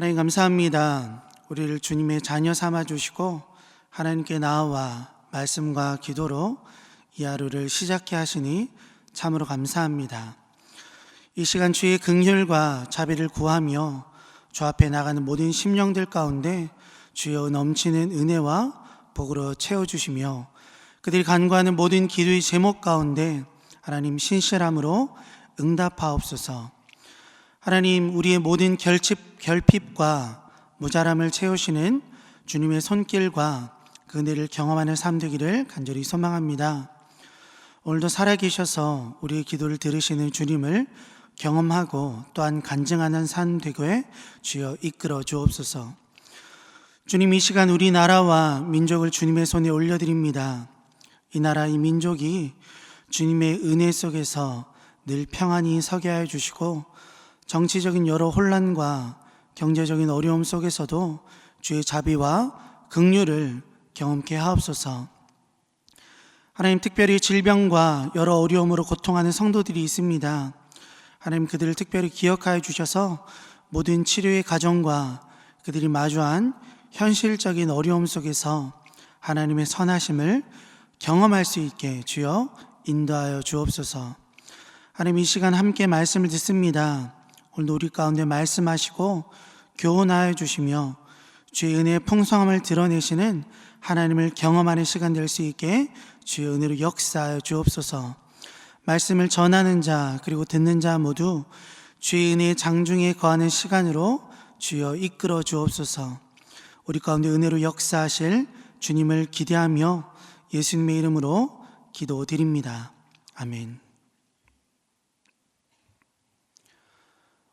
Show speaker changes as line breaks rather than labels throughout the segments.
하나님 감사합니다. 우리를 주님의 자녀 삼아 주시고 하나님께 나와 말씀과 기도로 이 하루를 시작해 하시니 참으로 감사합니다. 이 시간 주의 긍휼과 자비를 구하며 주 앞에 나가는 모든 심령들 가운데 주여 넘치는 은혜와 복으로 채워 주시며 그들이 간구하는 모든 기도의 제목 가운데 하나님 신실함으로 응답하옵소서. 하나님 우리의 모든 결집, 결핍과 모자람을 채우시는 주님의 손길과 그 은혜를 경험하는 삶 되기를 간절히 소망합니다. 오늘도 살아계셔서 우리의 기도를 들으시는 주님을 경험하고 또한 간증하는 산 되게 주여 이끌어 주옵소서. 주님 이 시간 우리나라와 민족을 주님의 손에 올려드립니다. 이 나라 이 민족이 주님의 은혜 속에서 늘 평안히 서게 하여 주시고 정치적인 여러 혼란과 경제적인 어려움 속에서도 주의 자비와 긍휼을 경험케 하옵소서. 하나님 특별히 질병과 여러 어려움으로 고통하는 성도들이 있습니다. 하나님 그들을 특별히 기억하여 주셔서 모든 치료의 과정과 그들이 마주한 현실적인 어려움 속에서 하나님의 선하심을 경험할 수 있게 주여 인도하여 주옵소서. 하나님 이 시간 함께 말씀을 듣습니다. 오늘도 우리 가운데 말씀하시고 교훈하여 주시며 주의 은혜의 풍성함을 드러내시는 하나님을 경험하는 시간 될 수 있게 주의 은혜로 역사하여 주옵소서. 말씀을 전하는 자 그리고 듣는 자 모두 주의 은혜의 장중에 거하는 시간으로 주여 이끌어 주옵소서. 우리 가운데 은혜로 역사하실 주님을 기대하며 예수님의 이름으로 기도드립니다. 아멘.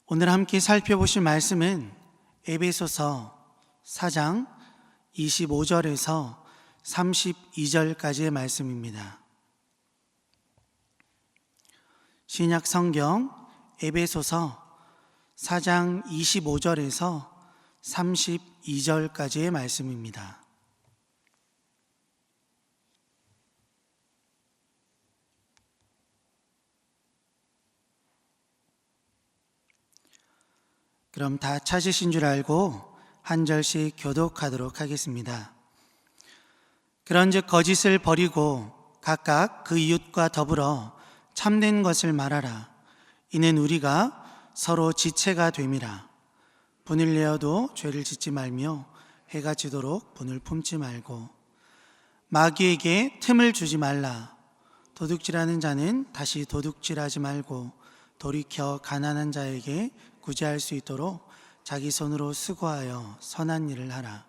오늘 함께 살펴보실 말씀은 에베소서 4장 25절에서 32절까지의 말씀입니다. 신약 성경 에베소서 4장 25절에서 32절까지의 말씀입니다. 그럼 다 찾으신 줄 알고 한 절씩 교독하도록 하겠습니다. 그런즉 거짓을 버리고 각각 그 이웃과 더불어 참된 것을 말하라. 이는 우리가 서로 지체가 됨이라. 분을 내어도 죄를 짓지 말며 해가 지도록 분을 품지 말고 마귀에게 틈을 주지 말라. 도둑질하는 자는 다시 도둑질하지 말고 돌이켜 가난한 자에게 구제할 수 있도록 자기 손으로 수고하여 선한 일을 하라.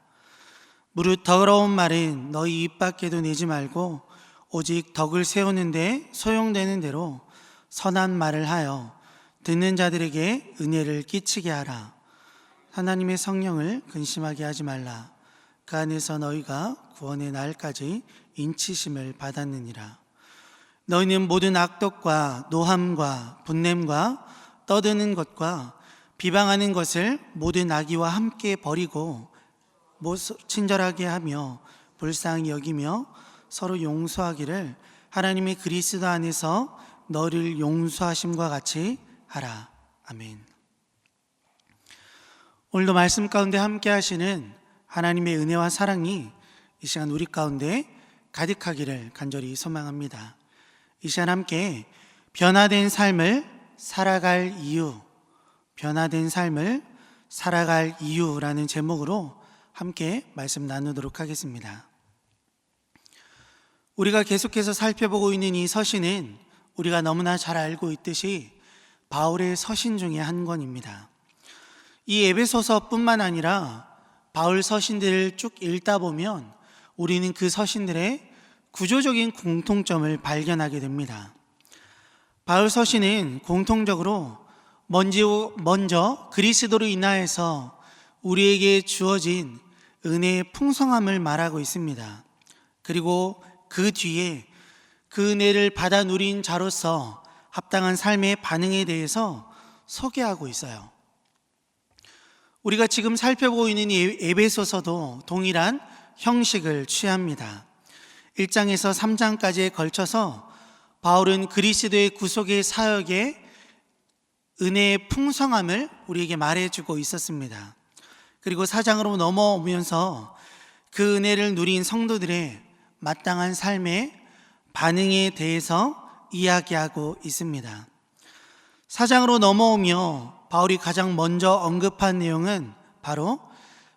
무릇 더러운 말은 너희 입 밖에도 내지 말고 오직 덕을 세우는데 소용되는 대로 선한 말을 하여 듣는 자들에게 은혜를 끼치게 하라. 하나님의 성령을 근심하게 하지 말라. 그 안에서 너희가 구원의 날까지 인치심을 받았느니라. 너희는 모든 악독과 노함과 분냄과 떠드는 것과 비방하는 것을 모든 악의와 함께 버리고 친절하게 하며 불쌍히 여기며 서로 용서하기를 하나님의 그리스도 안에서 너를 용서하심과 같이 하라. 아멘. 오늘도 말씀 가운데 함께 하시는 하나님의 은혜와 사랑이 이 시간 우리 가운데 가득하기를 간절히 소망합니다. 이 시간 함께 변화된 삶을 살아갈 이유, 변화된 삶을 살아갈 이유라는 제목으로 함께 말씀 나누도록 하겠습니다. 우리가 계속해서 살펴보고 있는 이 서신은 우리가 너무나 잘 알고 있듯이 바울의 서신 중에 한 권입니다. 이 에베소서뿐만 아니라 바울 서신들을 쭉 읽다 보면 우리는 그 서신들의 구조적인 공통점을 발견하게 됩니다. 바울 서신은 공통적으로 먼저, 그리스도로 인하여서 우리에게 주어진 은혜의 풍성함을 말하고 있습니다. 그리고 그 뒤에 그 은혜를 받아 누린 자로서 합당한 삶의 반응에 대해서 소개하고 있어요. 우리가 지금 살펴보고 있는 이 에베소서도 동일한 형식을 취합니다. 1장에서 3장까지에 걸쳐서 바울은 그리스도의 구속의 사역에 은혜의 풍성함을 우리에게 말해주고 있었습니다. 그리고 사장으로 넘어오면서 그 은혜를 누린 성도들의 마땅한 삶의 반응에 대해서 이야기하고 있습니다. 사장으로 넘어오며 바울이 가장 먼저 언급한 내용은 바로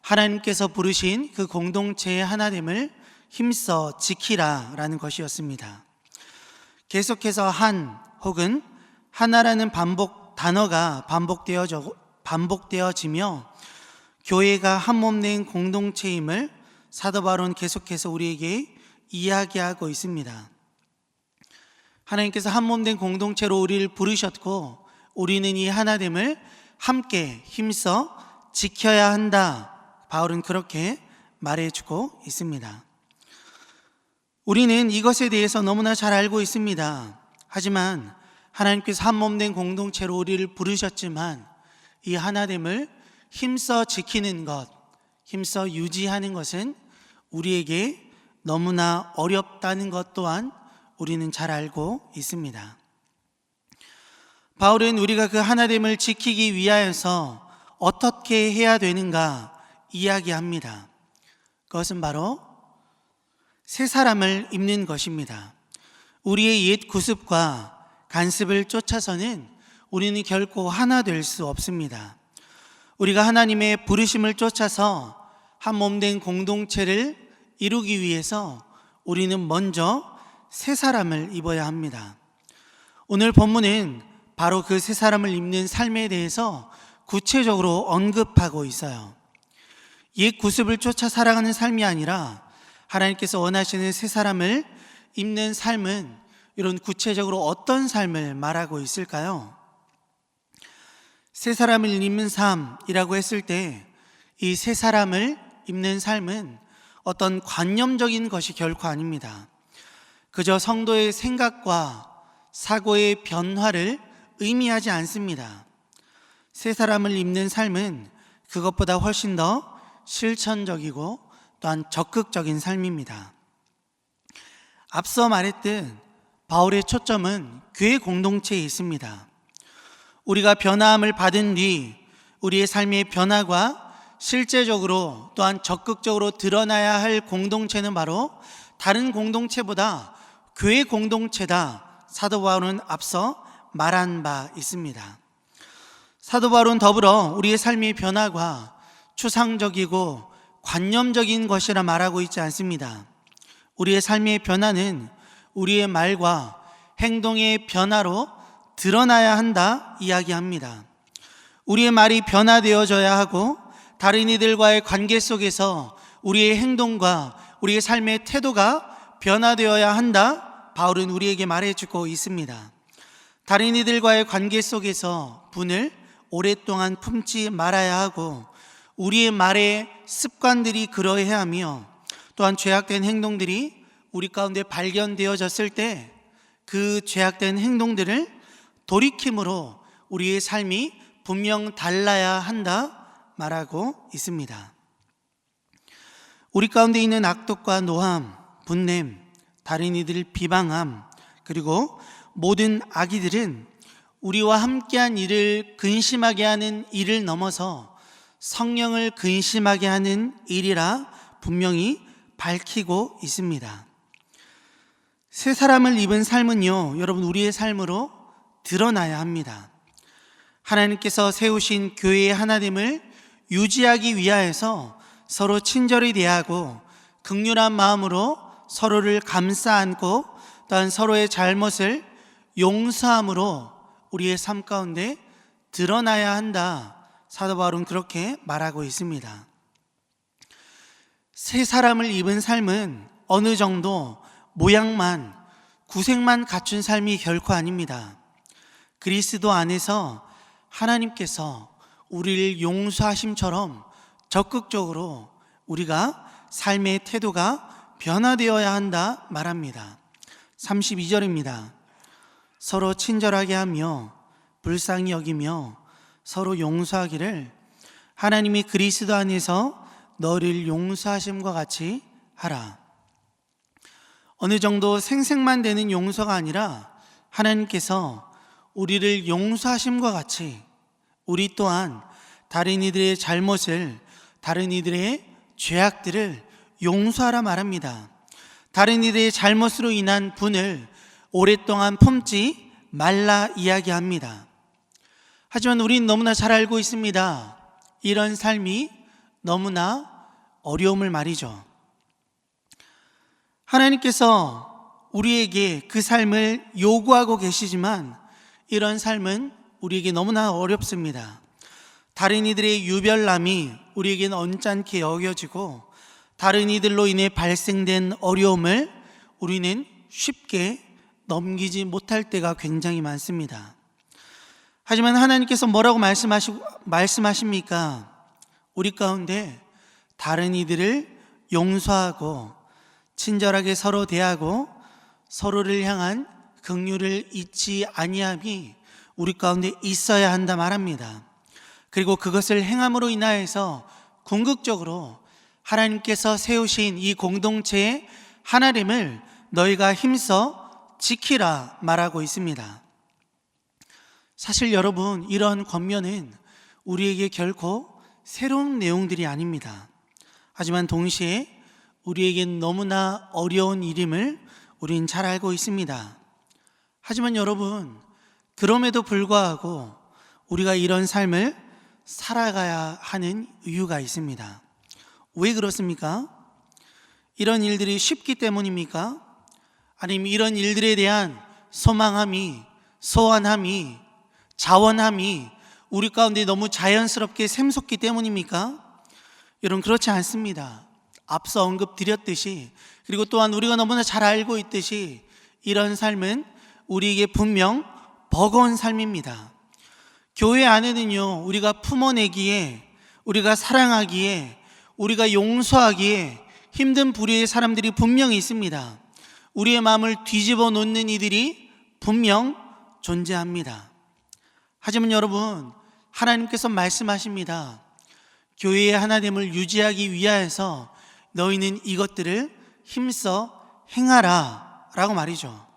하나님께서 부르신 그 공동체의 하나됨을 힘써 지키라 라는 것이었습니다. 계속해서 한 혹은 하나라는 반복 단어가 반복되어져 반복되어지며 교회가 한 몸된 공동체임을 사도 바울은 계속해서 우리에게 이야기하고 있습니다. 하나님께서 한 몸된 공동체로 우리를 부르셨고 우리는 이 하나됨을 함께 힘써 지켜야 한다. 바울은 그렇게 말해주고 있습니다. 우리는 이것에 대해서 너무나 잘 알고 있습니다. 하지만 하나님께서 한 몸 된 공동체로 우리를 부르셨지만 이 하나됨을 힘써 지키는 것, 힘써 유지하는 것은 우리에게 너무나 어렵다는 것 또한 우리는 잘 알고 있습니다. 바울은 우리가 그 하나됨을 지키기 위하여서 어떻게 해야 되는가 이야기합니다. 그것은 바로 새 사람을 입는 것입니다. 우리의 옛 구습과 간습을 쫓아서는 우리는 결코 하나 될 수 없습니다. 우리가 하나님의 부르심을 쫓아서 한 몸 된 공동체를 이루기 위해서 우리는 먼저 새 사람을 입어야 합니다. 오늘 본문은 바로 그 새 사람을 입는 삶에 대해서 구체적으로 언급하고 있어요. 옛 구습을 쫓아 살아가는 삶이 아니라 하나님께서 원하시는 새 사람을 입는 삶은 이런 구체적으로 어떤 삶을 말하고 있을까요? 새 사람을 입는 삶이라고 했을 때이새 사람을 입는 삶은 어떤 관념적인 것이 결코 아닙니다. 그저 성도의 생각과 사고의 변화를 의미하지 않습니다. 새 사람을 입는 삶은 그것보다 훨씬 더 실천적이고 또한 적극적인 삶입니다. 앞서 말했듯 바울의 초점은 교회 공동체에 있습니다. 우리가 변화함을 받은 뒤 우리의 삶의 변화가 실제적으로 또한 적극적으로 드러나야 할 공동체는 바로 다른 공동체보다 교회 공동체다. 사도 바울은 앞서 말한 바 있습니다. 사도 바울은 더불어 우리의 삶의 변화가 추상적이고 관념적인 것이라 말하고 있지 않습니다. 우리의 삶의 변화는 우리의 말과 행동의 변화로 드러나야 한다 이야기합니다. 우리의 말이 변화되어져야 하고 다른 이들과의 관계 속에서 우리의 행동과 우리의 삶의 태도가 변화되어야 한다. 바울은 우리에게 말해주고 있습니다. 다른 이들과의 관계 속에서 분을 오랫동안 품지 말아야 하고 우리의 말의 습관들이 그러해야 하며 또한 죄악된 행동들이 우리 가운데 발견되어졌을 때 그 죄악된 행동들을 돌이킴으로 우리의 삶이 분명 달라야 한다. 말하고 있습니다. 우리 가운데 있는 악독과 노함, 분냄, 다른 이들을 비방함, 그리고 모든 악이들은 우리와 함께한 일을 근심하게 하는 일을 넘어서 성령을 근심하게 하는 일이라 분명히 밝히고 있습니다. 새 사람을 입은 삶은요, 여러분, 우리의 삶으로 드러나야 합니다. 하나님께서 세우신 교회의 하나됨을 유지하기 위하여서 서로 친절히 대하고 극률한 마음으로 서로를 감싸 안고 또한 서로의 잘못을 용서함으로 우리의 삶 가운데 드러나야 한다. 사도 바울은 그렇게 말하고 있습니다. 새 사람을 입은 삶은 어느 정도 모양만 구색만 갖춘 삶이 결코 아닙니다. 그리스도 안에서 하나님께서 우리를 용서하심처럼 적극적으로 우리가 삶의 태도가 변화되어야 한다 말합니다. 32절입니다. 서로 친절하게 하며 불쌍히 여기며 서로 용서하기를 하나님이 그리스도 안에서 너를 용서하심과 같이 하라. 어느 정도 생색만 되는 용서가 아니라 하나님께서 우리를 용서하심과 같이 우리 또한 다른 이들의 잘못을 다른 이들의 죄악들을 용서하라 말합니다. 다른 이들의 잘못으로 인한 분을 오랫동안 품지 말라 이야기합니다. 하지만 우리는 너무나 잘 알고 있습니다. 이런 삶이 너무나 어려움을 말이죠. 하나님께서 우리에게 그 삶을 요구하고 계시지만 이런 삶은 우리에게 너무나 어렵습니다. 다른 이들의 유별남이 우리에게는 언짢게 여겨지고 다른 이들로 인해 발생된 어려움을 우리는 쉽게 넘기지 못할 때가 굉장히 많습니다. 하지만 하나님께서 뭐라고 말씀하시, 말씀하십니까? 우리 가운데 다른 이들을 용서하고 친절하게 서로 대하고 서로를 향한 긍휼을 잊지 아니함이 우리 가운데 있어야 한다 말합니다. 그리고 그것을 행함으로 인하여서 궁극적으로 하나님께서 세우신 이 공동체의 하나님을 너희가 힘써 지키라 말하고 있습니다. 사실 여러분, 이런 권면은 우리에게 결코 새로운 내용들이 아닙니다. 하지만 동시에 우리에겐 너무나 어려운 일임을 우린 잘 알고 있습니다. 하지만 여러분, 그럼에도 불구하고 우리가 이런 삶을 살아가야 하는 이유가 있습니다. 왜 그렇습니까? 이런 일들이 쉽기 때문입니까? 아니면 이런 일들에 대한 소망함이, 소원함이, 자원함이 우리 가운데 너무 자연스럽게 샘솟기 때문입니까? 여러분, 그렇지 않습니다. 앞서 언급드렸듯이, 그리고 또한 우리가 너무나 잘 알고 있듯이, 이런 삶은 우리에게 분명 버거운 삶입니다. 교회 안에는요, 우리가 품어내기에, 우리가 사랑하기에, 우리가 용서하기에 힘든 부류의 사람들이 분명히 있습니다. 우리의 마음을 뒤집어 놓는 이들이 분명 존재합니다. 하지만 여러분, 하나님께서 말씀하십니다. 교회의 하나됨을 유지하기 위하여서 너희는 이것들을 힘써 행하라 라고 말이죠.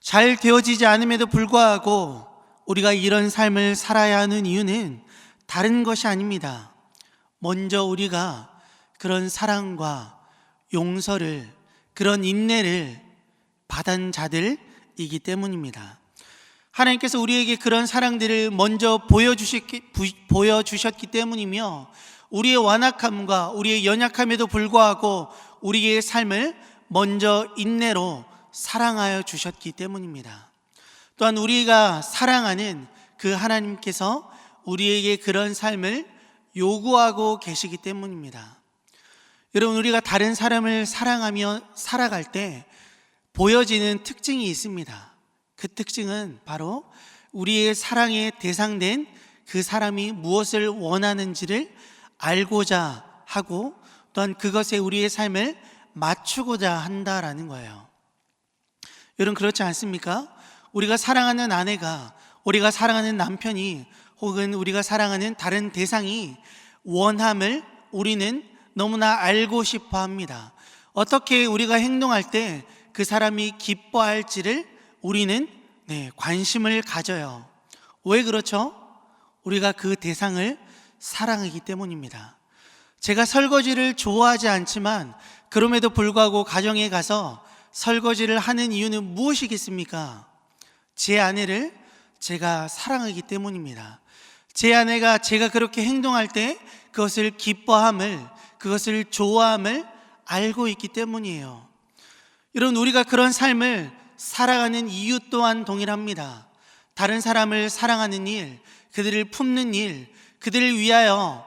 잘 되어지지 않음에도 불구하고 우리가 이런 삶을 살아야 하는 이유는 다른 것이 아닙니다. 먼저 우리가 그런 사랑과 용서를, 그런 인내를 받은 자들이기 때문입니다. 하나님께서 우리에게 그런 사랑들을 먼저 보여주셨기, 보여주셨기 때문이며 우리의 완악함과 우리의 연약함에도 불구하고 우리의 삶을 먼저 인내로 사랑하여 주셨기 때문입니다. 또한 우리가 사랑하는 그 하나님께서 우리에게 그런 삶을 요구하고 계시기 때문입니다. 여러분, 우리가 다른 사람을 사랑하며 살아갈 때 보여지는 특징이 있습니다. 그 특징은 바로 우리의 사랑에 대상된 그 사람이 무엇을 원하는지를 알고자 하고 또한 그것에 우리의 삶을 맞추고자 한다라는 거예요. 여러분 그렇지 않습니까? 우리가 사랑하는 아내가 우리가 사랑하는 남편이 혹은 우리가 사랑하는 다른 대상이 원함을 우리는 너무나 알고 싶어 합니다. 어떻게 우리가 행동할 때 그 사람이 기뻐할지를 우리는 네, 관심을 가져요. 왜 그렇죠? 우리가 그 대상을 사랑하기 때문입니다. 제가 설거지를 좋아하지 않지만 그럼에도 불구하고 가정에 가서 설거지를 하는 이유는 무엇이겠습니까? 제 아내를 제가 사랑하기 때문입니다. 제 아내가 제가 그렇게 행동할 때 그것을 기뻐함을, 그것을 좋아함을 알고 있기 때문이에요. 여러분, 우리가 그런 삶을 살아가는 이유 또한 동일합니다. 다른 사람을 사랑하는 일, 그들을 품는 일, 그들을 위하여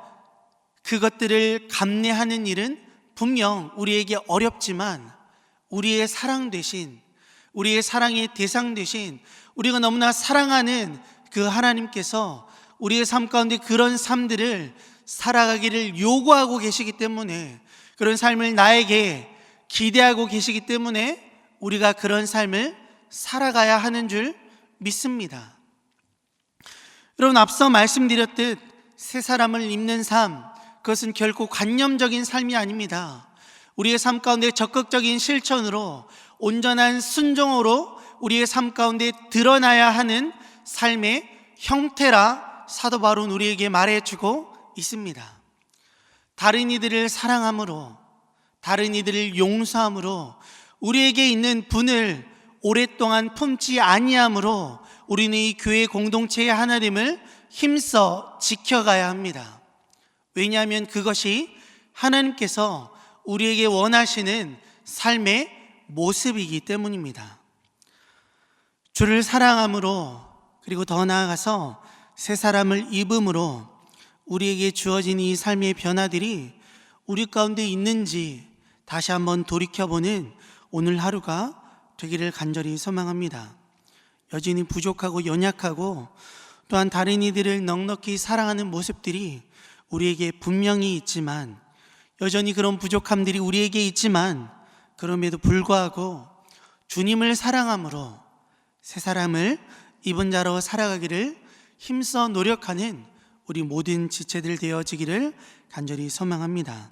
그것들을 감내하는 일은 분명 우리에게 어렵지만 우리의 사랑 대신 우리의 사랑의 대상 대신 우리가 너무나 사랑하는 그 하나님께서 우리의 삶 가운데 그런 삶들을 살아가기를 요구하고 계시기 때문에 그런 삶을 나에게 기대하고 계시기 때문에 우리가 그런 삶을 살아가야 하는 줄 믿습니다. 여러분, 앞서 말씀드렸듯 새 사람을 입는 삶, 그것은 결코 관념적인 삶이 아닙니다. 우리의 삶 가운데 적극적인 실천으로 온전한 순종으로 우리의 삶 가운데 드러나야 하는 삶의 형태라 사도 바울은 우리에게 말해주고 있습니다. 다른 이들을 사랑함으로 다른 이들을 용서함으로 우리에게 있는 분을 오랫동안 품지 아니함으로 우리는 이 교회 공동체의 하나됨을 힘써 지켜가야 합니다. 왜냐하면 그것이 하나님께서 우리에게 원하시는 삶의 모습이기 때문입니다. 주를 사랑함으로 그리고 더 나아가서 새 사람을 입음으로 우리에게 주어진 이 삶의 변화들이 우리 가운데 있는지 다시 한번 돌이켜보는 오늘 하루가 되기를 간절히 소망합니다. 여전히 부족하고 연약하고 또한 다른 이들을 넉넉히 사랑하는 모습들이 우리에게 분명히 있지만 여전히 그런 부족함들이 우리에게 있지만 그럼에도 불구하고 주님을 사랑함으로 새 사람을 입은 자로 살아가기를 힘써 노력하는 우리 모든 지체들 되어지기를 간절히 소망합니다.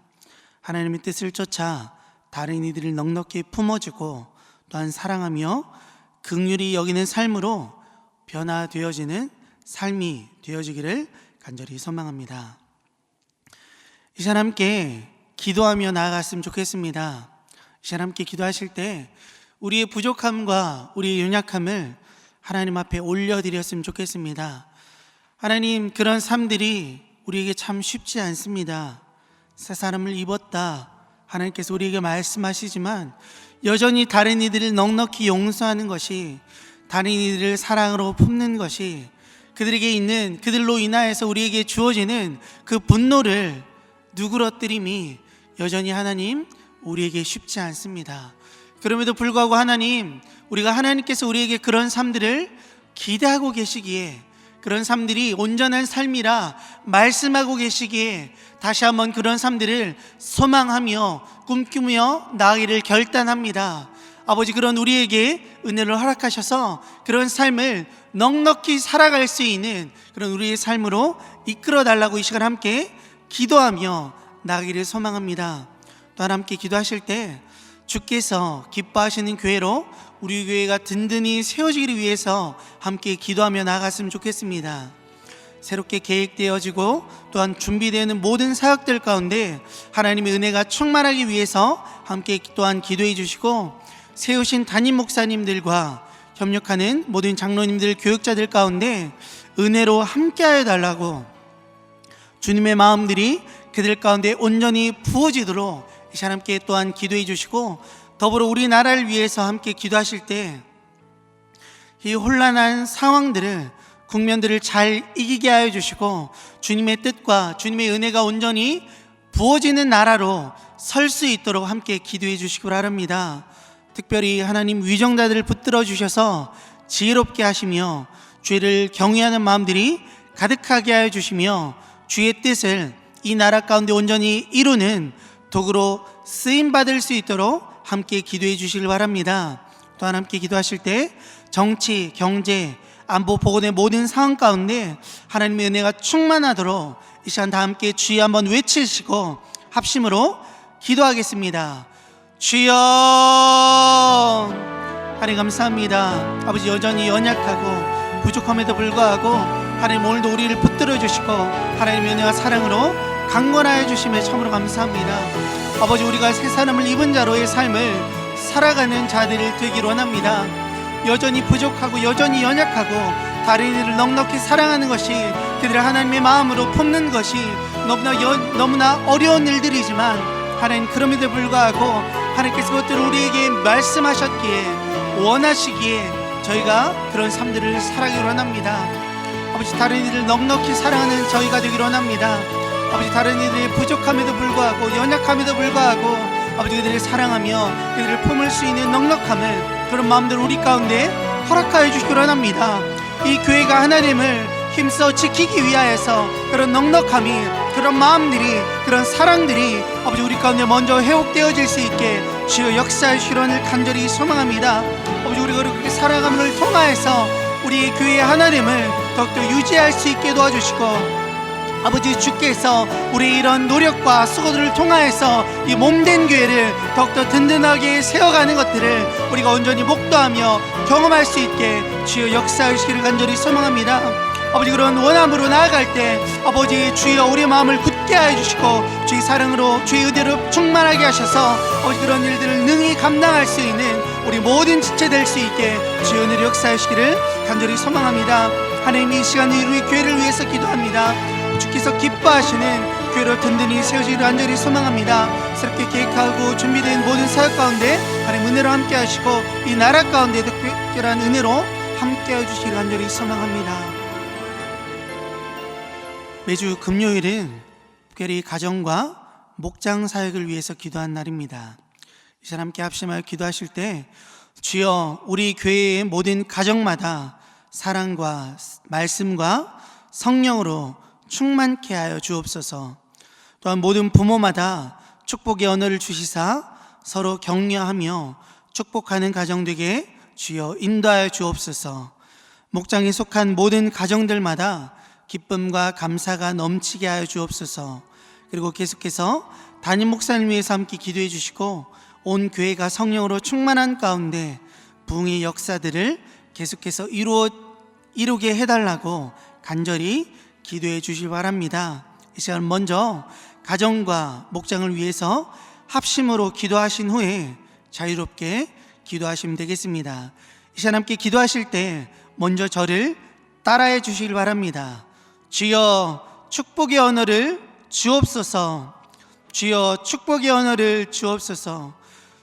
하나님의 뜻을 쫓아 다른 이들을 넉넉히 품어주고 또한 사랑하며 극률이 여기는 삶으로 변화되어지는 삶이 되어지기를 간절히 소망합니다. 이 시간 함께 기도하며 나아갔으면 좋겠습니다. 이 시간 함께 기도하실 때 우리의 부족함과 우리의 연약함을 하나님 앞에 올려드렸으면 좋겠습니다. 하나님, 그런 삶들이 우리에게 참 쉽지 않습니다. 새 사람을 입었다. 하나님께서 우리에게 말씀하시지만 여전히 다른 이들을 넉넉히 용서하는 것이 다른 이들을 사랑으로 품는 것이 그들에게 있는 그들로 인하여서 우리에게 주어지는 그 분노를 누그러뜨림이 여전히 하나님 우리에게 쉽지 않습니다. 그럼에도 불구하고 하나님 우리가 하나님께서 우리에게 그런 삶들을 기대하고 계시기에 그런 삶들이 온전한 삶이라 말씀하고 계시기에 다시 한번 그런 삶들을 소망하며 꿈꾸며 나아가기를 결단합니다. 아버지 그런 우리에게 은혜를 허락하셔서 그런 삶을 넉넉히 살아갈 수 있는 그런 우리의 삶으로 이끌어 달라고 이 시간 함께 기도하며 나가기를 소망합니다. 또한 함께 기도하실 때 주께서 기뻐하시는 교회로 우리 교회가 든든히 세워지기를 위해서 함께 기도하며 나아갔으면 좋겠습니다. 새롭게 계획되어지고 또한 준비되는 모든 사역들 가운데 하나님의 은혜가 충만하기 위해서 함께 또한 기도해 주시고 세우신 담임 목사님들과 협력하는 모든 장로님들 교육자들 가운데 은혜로 함께하여 달라고 주님의 마음들이 그들 가운데 온전히 부어지도록 이 함께 또한 기도해 주시고 더불어 우리나라를 위해서 함께 기도하실 때 이 혼란한 상황들을 국면들을 잘 이기게 하여 주시고 주님의 뜻과 주님의 은혜가 온전히 부어지는 나라로 설 수 있도록 함께 기도해 주시기 바랍니다. 특별히 하나님 위정자들을 붙들어 주셔서 지혜롭게 하시며 죄를 경외하는 마음들이 가득하게 하여 주시며 주의 뜻을 이 나라 가운데 온전히 이루는 도구로 쓰임 받을 수 있도록 함께 기도해 주시길 바랍니다. 또한 함께 기도하실 때 정치, 경제, 안보 보건의 모든 상황 가운데 하나님의 은혜가 충만하도록 이 시간 다 함께 주의 한번 외치시고 합심으로 기도하겠습니다. 주여 하나님 감사합니다. 아버지 여전히 연약하고 부족함에도 불구하고 하나님 오늘도 우리를 붙들어 주시고 하나님의 은혜와 사랑으로 강건하여 주심에 참으로 감사합니다. 아버지 우리가 새 사람을 입은 자로의 삶을 살아가는 자들을 되기를 원합니다. 여전히 부족하고 여전히 연약하고 다른 이들을 넉넉히 사랑하는 것이 그들을 하나님의 마음으로 품는 것이 너무나 여, 너무나 어려운 일들이지만 하나님 그럼에도 불구하고 하나님께서 그것들을 우리에게 말씀하셨기에 원하시기에 저희가 그런 삶들을 살아가기를 원합니다. 아버지 다른 이들을 넉넉히 사랑하는 저희가 되기를 원합니다. 아버지 다른 이들의 부족함에도 불구하고 연약함에도 불구하고 아버지 그들을 사랑하며 그들을 품을 수 있는 넉넉함을 그런 마음들 우리 가운데 허락하여 주시기 원합니다. 이 교회가 하나님을 힘써 지키기 위하여서 그런 넉넉함이 그런 마음들이 그런 사랑들이 아버지 우리 가운데 먼저 회복되어질 수 있게 주여 역사의 실현을 간절히 소망합니다. 아버지 우리가 그렇게 살아감을 통하여서 우리 교회의 하나님을 더욱더 유지할 수 있게 도와주시고 아버지 주께서 우리 이런 노력과 수고들을 통하여서 이 몸된 교회를 더욱더 든든하게 세워가는 것들을 우리가 온전히 목도하며 경험할 수 있게 주여 역사하시기를 간절히 소망합니다. 아버지 그런 원함으로 나아갈 때 아버지 주여 우리의 마음을 굳게 하여 주시고 주의 사랑으로 주의 의대로 충만하게 하셔서 아버지 그런 일들을 능히 감당할 수 있는 우리 모든 지체 될 수 있게 주여 늘 역사하시기를 간절히 소망합니다. 하나님 이 시간 우리 교회를 위해서 기도합니다. 주께서 기뻐하시는 교회로 든든히 세워지기를 간절히 소망합니다. 새롭게 계획하고 준비된 모든 사역 가운데 하나님 은혜로 함께 하시고 이 나라 가운데 특별한 은혜로 함께 해주시기를 간절히 소망합니다 매주 금요일은 특별히 가정과 목장 사역을 위해서 기도한 날입니다. 이 사람 함께 합심하여 기도하실 때 주여 우리 교회의 모든 가정마다 사랑과 말씀과 성령으로 충만케 하여 주옵소서. 또한 모든 부모마다 축복의 언어를 주시사 서로 격려하며 축복하는 가정 되게 주여 인도하여 주옵소서. 목장에 속한 모든 가정들마다 기쁨과 감사가 넘치게 하여 주옵소서. 그리고 계속해서 담임 목사님 위해서 함께 기도해 주시고 온 교회가 성령으로 충만한 가운데 부흥의 역사들을 계속해서 이루어 이루게 해달라고 간절히 기도해 주실 바랍니다. 이 시간 먼저 가정과 목장을 위해서 합심으로 기도하신 후에 자유롭게 기도하시면 되겠습니다. 이 시간 함께 기도하실 때 먼저 저를 따라해 주시길 바랍니다. 주여 축복의 언어를 주옵소서. 주여 축복의 언어를 주옵소서.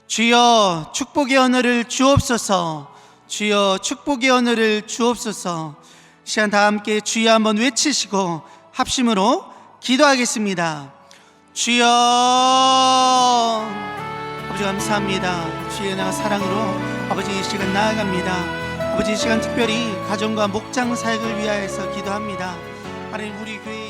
주여 축복의 언어를 주옵소서. 주여 축복의 언어를 주옵소서. 시간 다 함께 주여 한번 외치시고 합심으로 기도하겠습니다. 주여 아버지 감사합니다. 주의 나 사랑으로 아버지 이 시간 나아갑니다. 아버지 이 시간 특별히 가정과 목장 사역을 위하여서 기도합니다. 하나님 우리 교회